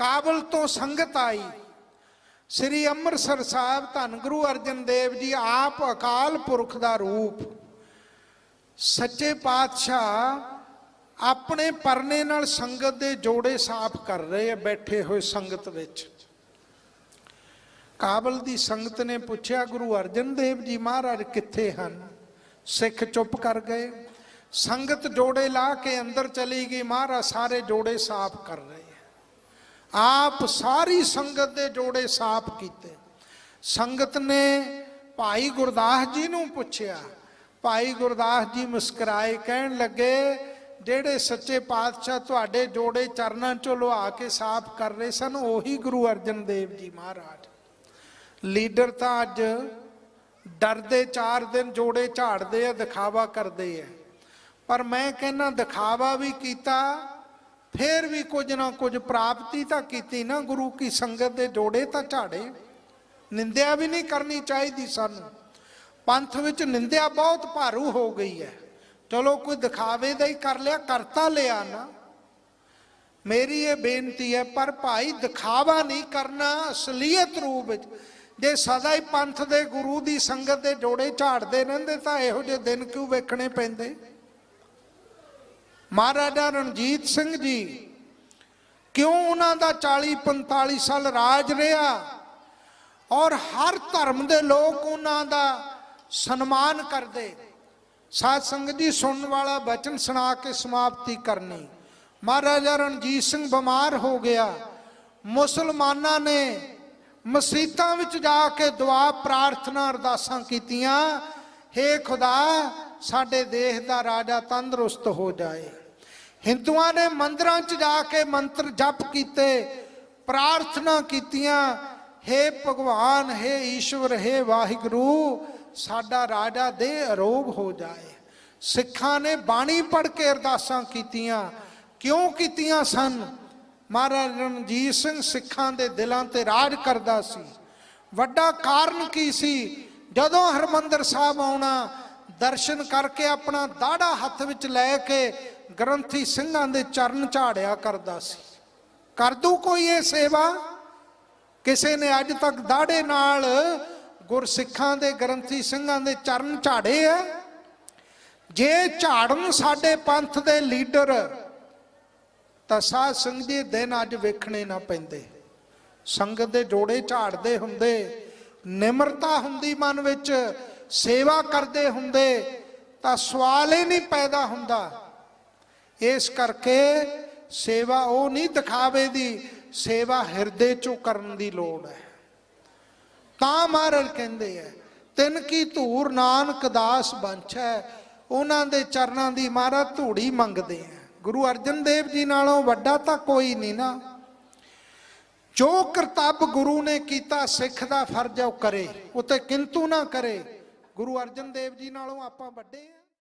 ਕਾਬਲ ਤੋਂ ਸੰਗਤ ਆਈ। ਸ੍ਰੀ ਅੰਮ੍ਰਿਤਸਰ ਸਾਹਿਬ ਧੰਨ ਗੁਰੂ ਅਰਜਨ ਦੇਵ ਜੀ ਆਪ ਅਕਾਲ ਪੁਰਖ ਦਾ ਰੂਪ। ਸੱਚੇ ਪਾਤਸ਼ਾਹ ਆਪਣੇ ਪਰਨੇ ਨਾਲ ਸੰਗਤ ਦੇ ਜੋੜੇ ਸਾਫ਼ ਕਰ ਰਹੇ ਆ ਬੈਠੇ ਹੋਏ ਸੰਗਤ ਵਿੱਚ। ਕਾਬਲ ਦੀ ਸੰਗਤ ਨੇ ਪੁੱਛਿਆ, ਗੁਰੂ ਅਰਜਨ ਦੇਵ ਜੀ ਮਹਾਰਾਜ ਕਿੱਥੇ ਹਨ? ਸਿੱਖ ਚੁੱਪ ਕਰ ਗਏ। ਸੰਗਤ ਜੋੜੇ ਲਾ ਕੇ ਅੰਦਰ ਚਲੀ ਗਈ। ਮਹਾਰਾਜ ਸਾਰੇ ਜੋੜੇ ਸਾਫ਼ ਕਰ ਰਹੇ। ਆਪ ਸਾਰੀ ਸੰਗਤ ਦੇ ਜੋੜੇ ਸਾਫ਼ ਕੀਤੇ। ਸੰਗਤ ਨੇ ਭਾਈ ਗੁਰਦਾਸ ਜੀ ਨੂੰ ਪੁੱਛਿਆ। ਭਾਈ ਗੁਰਦਾਸ ਜੀ ਮੁਸਕਰਾਏ, ਕਹਿਣ ਲੱਗੇ, ਜਿਹੜੇ ਸੱਚੇ ਪਾਤਸ਼ਾਹ ਤੁਹਾਡੇ ਜੋੜੇ ਚਰਨਾਂ ਚੋਂ ਲੁਆ ਕੇ ਸਾਫ਼ ਕਰ ਰਹੇ ਸਨ, ਉਹੀ ਗੁਰੂ ਅਰਜਨ ਦੇਵ ਜੀ ਮਹਾਰਾਜ। ਲੀਡਰ ਤਾਂ ਅੱਜ ਡਰਦੇ ਚਾਰ ਦਿਨ ਜੋੜੇ ਝਾੜਦੇ ਆ, ਦਿਖਾਵਾ ਕਰਦੇ ਆ। ਪਰ ਮੈਂ ਕਹਿੰਨਾ ਦਿਖਾਵਾ ਵੀ ਕੀਤਾ ਫੇਰ ਵੀ ਕੁਝ ਨਾ ਕੁਝ ਪ੍ਰਾਪਤੀ ਤਾਂ ਕੀਤੀ ਨਾ, ਗੁਰੂ ਕੀ ਸੰਗਤ ਦੇ ਜੋੜੇ ਤਾਂ ਝਾੜੇ। ਨਿੰਦਿਆ ਵੀ ਨਹੀਂ ਕਰਨੀ ਚਾਹੀਦੀ ਸਾਨੂੰ। ਪੰਥ ਵਿੱਚ ਨਿੰਦਿਆ ਬਹੁਤ ਭਾਰੂ ਹੋ ਗਈ ਹੈ। ਚਲੋ ਕੋਈ ਦਿਖਾਵੇ ਦਾ ਹੀ ਕਰ ਲਿਆ ਕਰਤਾ ਲਿਆ ਨਾ। ਮੇਰੀ ਇਹ ਬੇਨਤੀ ਹੈ, ਪਰ ਭਾਈ ਦਿਖਾਵਾ ਨਹੀਂ ਕਰਨਾ ਅਸਲੀਅਤ ਰੂਪ ਵਿੱਚ। ਜੇ ਸਦਾ ਹੀ ਪੰਥ ਦੇ ਗੁਰੂ ਦੀ ਸੰਗਤ ਦੇ ਜੋੜੇ ਝਾੜਦੇ ਰਹਿੰਦੇ ਤਾਂ ਇਹੋ ਜਿਹੇ ਦਿਨ ਕਿਉਂ ਵੇਖਣੇ ਪੈਂਦੇ? ਮਹਾਰਾਜਾ ਰਣਜੀਤ ਸਿੰਘ ਜੀ, ਕਿਉਂ ਉਹਨਾਂ ਦਾ 40 45 ਸਾਲ ਰਾਜ ਰਿਹਾ? ਔਰ ਹਰ ਧਰਮ ਦੇ ਲੋਕ ਉਹਨਾਂ ਦਾ ਸਨਮਾਨ ਕਰਦੇ। ਸਾਧ ਸੰਗਤ ਜੀ, ਸੁਣਨ ਵਾਲਾ ਬਚਨ ਸੁਣਾ ਕੇ ਸਮਾਪਤੀ ਕਰਨੀ। ਮਹਾਰਾਜਾ ਰਣਜੀਤ ਸਿੰਘ ਬਿਮਾਰ ਹੋ ਗਿਆ। ਮੁਸਲਮਾਨਾਂ ਨੇ ਮਸੀਤਾਂ ਵਿੱਚ ਜਾ ਕੇ ਦੁਆ, ਪ੍ਰਾਰਥਨਾ, ਅਰਦਾਸਾਂ ਕੀਤੀਆਂ। हे ਖੁਦਾ, ਸਾਡੇ ਦੇਸ਼ ਦਾ ਰਾਜਾ ਤੰਦਰੁਸਤ ਹੋ ਜਾਏ। ਹਿੰਦੂਆਂ ਨੇ ਮੰਦਰਾਂ 'ਚ ਜਾ ਕੇ ਮੰਤਰ ਜਪ ਕੀਤੇ ਪ੍ਰਾਰਥਨਾ ਕੀਤੀਆਂ हे ਭਗਵਾਨ हे ਈਸ਼ਵਰ हे ਵਾਹਿਗੁਰੂ ਸਾਡਾ ਰਾਜਾ ਦੇ ਅਰੋਗ ਹੋ ਜਾਏ ਸਿੱਖਾਂ ਨੇ ਬਾਣੀ ਪੜ੍ਹ ਕੇ ਅਰਦਾਸਾਂ ਕੀਤੀਆਂ ਕਿਉਂ ਕੀਤੀਆਂ ਸਨ ਮਹਾਰਾਜ ਰਣਜੀਤ ਸਿੰਘ ਸਿੱਖਾਂ ਦੇ ਦਿਲਾਂ ਤੇ ਰਾਜ ਕਰਦਾ ਸੀ ਵੱਡਾ ਕਾਰਨ ਕੀ ਸੀ ਜਦੋਂ ਹਰਮੰਦਰ ਸਾਹਿਬ ਆਉਣਾ ਦਰਸ਼ਨ ਕਰਕੇ ਆਪਣਾ ਦਾੜਾ ਹੱਥ ਵਿੱਚ ਲੈ ਕੇ ਗ੍ਰੰਥੀ ਸਿੰਘਾਂ ਦੇ ਚਰਨ ਝਾੜਿਆ ਕਰਦਾ ਸੀ। ਕਰ ਦੂ ਕੋਈ ਇਹ ਸੇਵਾ? ਕਿਸੇ ਨੇ ਅੱਜ ਤੱਕ ਦਾੜੇ ਨਾਲ ਗੁਰਸਿੱਖਾਂ ਦੇ ਗ੍ਰੰਥੀ ਸਿੰਘਾਂ ਦੇ ਚਰਨ ਝਾੜੇ ਆ ਜੇ ਝਾੜਨ ਸਾਡੇ ਪੰਥ ਦੇ ਲੀਡਰ, ਤਾਂ ਸਾਧ ਸੰਗਤ ਦੇ ਦਿਨ ਅੱਜ ਵੇਖਣੇ ਨਾ ਪੈਂਦੇ। ਸੰਗਤ ਦੇ ਜੋੜੇ ਝਾੜਦੇ ਹੁੰਦੇ, ਨਿਮਰਤਾ ਹੁੰਦੀ ਮਨ ਵਿੱਚ, ਸੇਵਾ ਕਰਦੇ ਹੁੰਦੇ, ਤਾਂ ਸਵਾਲ ਹੀ ਨਹੀਂ ਪੈਦਾ ਹੁੰਦਾ। ਇਸ ਕਰਕੇ ਸੇਵਾ ਉਹ ਨਹੀਂ ਦਿਖਾਵੇ ਦੀ, ਸੇਵਾ ਹਿਰਦੇ ਚੋਂ ਕਰਨ ਦੀ ਲੋੜ ਹੈ। ਤਾਂ ਮਹਾਰਾਜ ਕਹਿੰਦੇ ਆ ਤਿੰਨ ਕੀ ਧੂਰ ਨਾਨਕ ਦਾਸ ਬੰਛੈ ਉਹਨਾਂ ਦੇ ਚਰਨਾਂ ਦੀ ਮਹਾਰਾਜ ਧੂੜੀ ਮੰਗਦੇ ਆ ਗੁਰੂ ਅਰਜਨ ਦੇਵ ਜੀ ਨਾਲੋਂ ਵੱਡਾ ਤਾਂ ਕੋਈ ਨਹੀਂ ਨਾ। ਜੋ ਕਰਤੱਵ ਗੁਰੂ ਨੇ ਕੀਤਾ, ਸਿੱਖ ਦਾ ਫਰਜ਼ ਹੈ, ਉਹ ਕਰੇ, ਉਤੇ ਕਿੰਤੂ ਨਾ ਕਰੇ। ਗੁਰੂ ਅਰਜਨ ਦੇਵ ਜੀ ਨਾਲੋਂ ਆਪਾਂ ਵੱਡੇ ਆ